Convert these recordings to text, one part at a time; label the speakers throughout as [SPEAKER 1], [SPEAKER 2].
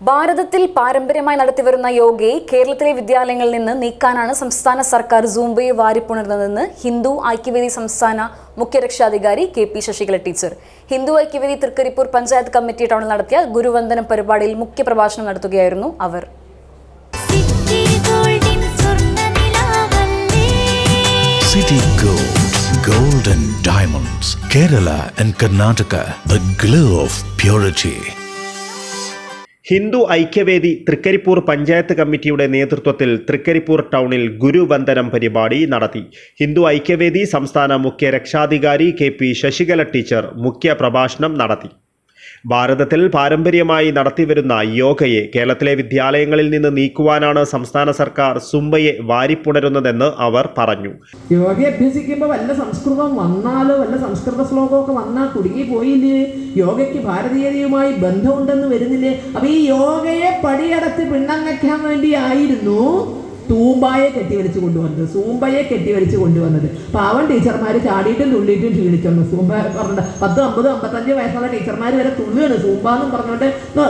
[SPEAKER 1] ഭാരതത്തിൽ പാരമ്പര്യമായി നടത്തിവരുന്ന യോഗയെ കേരളത്തിലെ വിദ്യാലയങ്ങളിൽ നിന്ന് നീക്കാനാണ് സംസ്ഥാന സർക്കാർ സൂംബയെ വാരിപ്പുണർന്നതെന്ന് ഹിന്ദു ഐക്യവേദി സംസ്ഥാന മുഖ്യരക്ഷാധികാരി K P Sasikala teacher. Hindu Aikyavedi Trikaripur panchayat committee ടൗണിൽ നടത്തിയ ഗുരുവന്ദനം പരിപാടിയിൽ മുഖ്യപ്രഭാഷണം നടത്തുകയായിരുന്നു അവർ.
[SPEAKER 2] City Gold, Gold and Diamonds, Kerala and Karnataka, the glow of purity.
[SPEAKER 3] Hindu Aikyavedi Trikaripur panchayat കമ്മിറ്റിയുടെ നേതൃത്വത്തിൽ തൃക്കരിപ്പൂർ ടൗണിൽ ഗുരുവന്ദനം പരിപാടി നടത്തി. ഹിന്ദു ഐക്യവേദി സംസ്ഥാന മുഖ്യ രക്ഷാധികാരി കെ പി ശശികല ടീച്ചർ മുഖ്യ പ്രഭാഷണം നടത്തി. ഭാരതത്തിൽ പാരമ്പര്യമായി നടത്തിവരുന്ന യോഗയെ കേരളത്തിലെ വിദ്യാലയങ്ങളിൽ നിന്ന് നീക്കുവാനാണ് സംസ്ഥാന സർക്കാർ സുംബയെ വാരിപ്പുണരുന്നതെന്ന് അവർ പറഞ്ഞു.
[SPEAKER 4] യോഗ അഭ്യസിക്കുമ്പോൾ വല്ല സംസ്കൃതം വന്നാലോ വല്ല സംസ്കൃത ശ്ലോകമൊക്കെ വന്നാൽ കുടുങ്ങി പോയില്ലേ യോഗയ്ക്ക് ഭാരതീയതയുമായി ബന്ധമുണ്ടെന്ന് വരുന്നില്ലേ? അപ്പൊ ഈ യോഗയെ പടിയടച്ച് പിണ്ണം വയ്ക്കാൻ വേണ്ടി തൂമ്പായെ കെട്ടിവലിച്ച് കൊണ്ടുവന്നത്. സൂമ്പയെ കെട്ടിവലിച്ച് കൊണ്ടുവന്നത്. പാവൻ ടീച്ചർമാർ ചാടിയിട്ടും തുള്ളിയിട്ടും ക്ഷീണിച്ചു സൂമ്പ പറഞ്ഞിട്ട് പത്ത് അമ്പത് അമ്പത്തഞ്ച് വയസ്സുള്ള ടീച്ചർമാർ വരെ തുള്ളുകയാണ്. സൂമ്പ എന്നും പറഞ്ഞുകൊണ്ട്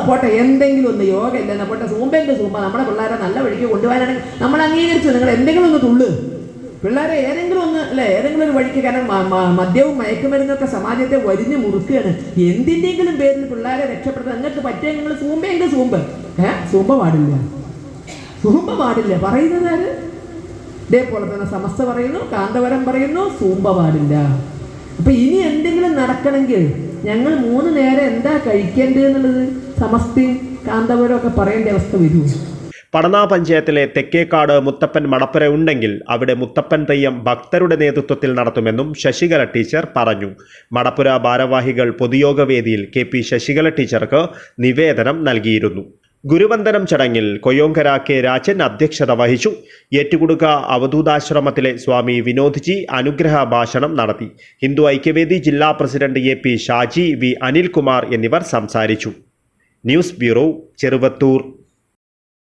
[SPEAKER 4] പോട്ടെ എന്തെങ്കിലും ഒന്ന് യോഗ ഇല്ലെന്ന് പോട്ടെ സൂമ്പെങ്കിൽ സൂമ്പ? നമ്മുടെ പിള്ളേരെ നല്ല വഴിക്ക് കൊണ്ടുപോകാനാണെങ്കിൽ നമ്മൾ അംഗീകരിച്ചു. നിങ്ങൾ എന്തെങ്കിലും ഒന്ന് തുള്ളു. പിള്ളേരെ ഏതെങ്കിലും ഒന്ന് അല്ലെ ഏതെങ്കിലും ഒരു വഴിക്ക് കാരണം മദ്യവും മയക്കുമരുന്നൊക്കെ സമാജത്തെ വരിഞ്ഞു മുറുക്കുകയാണ്. എന്തിന്റെങ്കിലും പേരിൽ പിള്ളേരെ രക്ഷപ്പെടുത്താൻ നിങ്ങൾക്ക് പറ്റിയ നിങ്ങൾ സൂമ്പയെങ്കിൽ സൂമ്പ്? ഏഹ് സൂമ്പ പാടില്ല. സൂമ്പ പാടില്ല പറയുന്നത് ആര്? ഇതേപോലെ തന്നെ സമസ്ത പറയുന്നു കാന്തവരം പറയുന്നു സൂമ്പ പാടില്ല. അപ്പൊ ഇനി എന്തെങ്കിലും നടക്കണമെങ്കിൽ ഞങ്ങൾ മൂന്ന് നേരം എന്താ കഴിക്കേണ്ടത് എന്നുള്ളത് സമസ്തയും കാന്തപുരം ഒക്കെ പറയേണ്ട അവസ്ഥ വരൂ.
[SPEAKER 3] പടനാ പഞ്ചായത്തിലെ തെക്കേക്കാട് മുത്തപ്പൻ മടപ്പുര ഉണ്ടെങ്കിൽ അവിടെ മുത്തപ്പൻ തെയ്യം ഭക്തരുടെ നേതൃത്വത്തിൽ നടത്തുമെന്നും ശശികല ടീച്ചർ പറഞ്ഞു. മടപ്പുര ഭാരവാഹികൾ പൊതുയോഗവേദിയിൽ കെ പി ശശികല ടീച്ചർക്ക് നിവേദനം നൽകിയിരുന്നു. ഗുരുവന്ദനം ചടങ്ങിൽ കൊയ്യോങ്കര കെ രാജൻ അധ്യക്ഷത വഹിച്ചു. ഏറ്റുകുടുക്ക അവധൂതാശ്രമത്തിലെ സ്വാമി വിനോദ്ജി അനുഗ്രഹ ഭാഷണം നടത്തി. ഹിന്ദു ഐക്യവേദി ജില്ലാ president A P Shaji V Anilkumar എന്നിവർ സംസാരിച്ചു. News bureau Cheruvathur.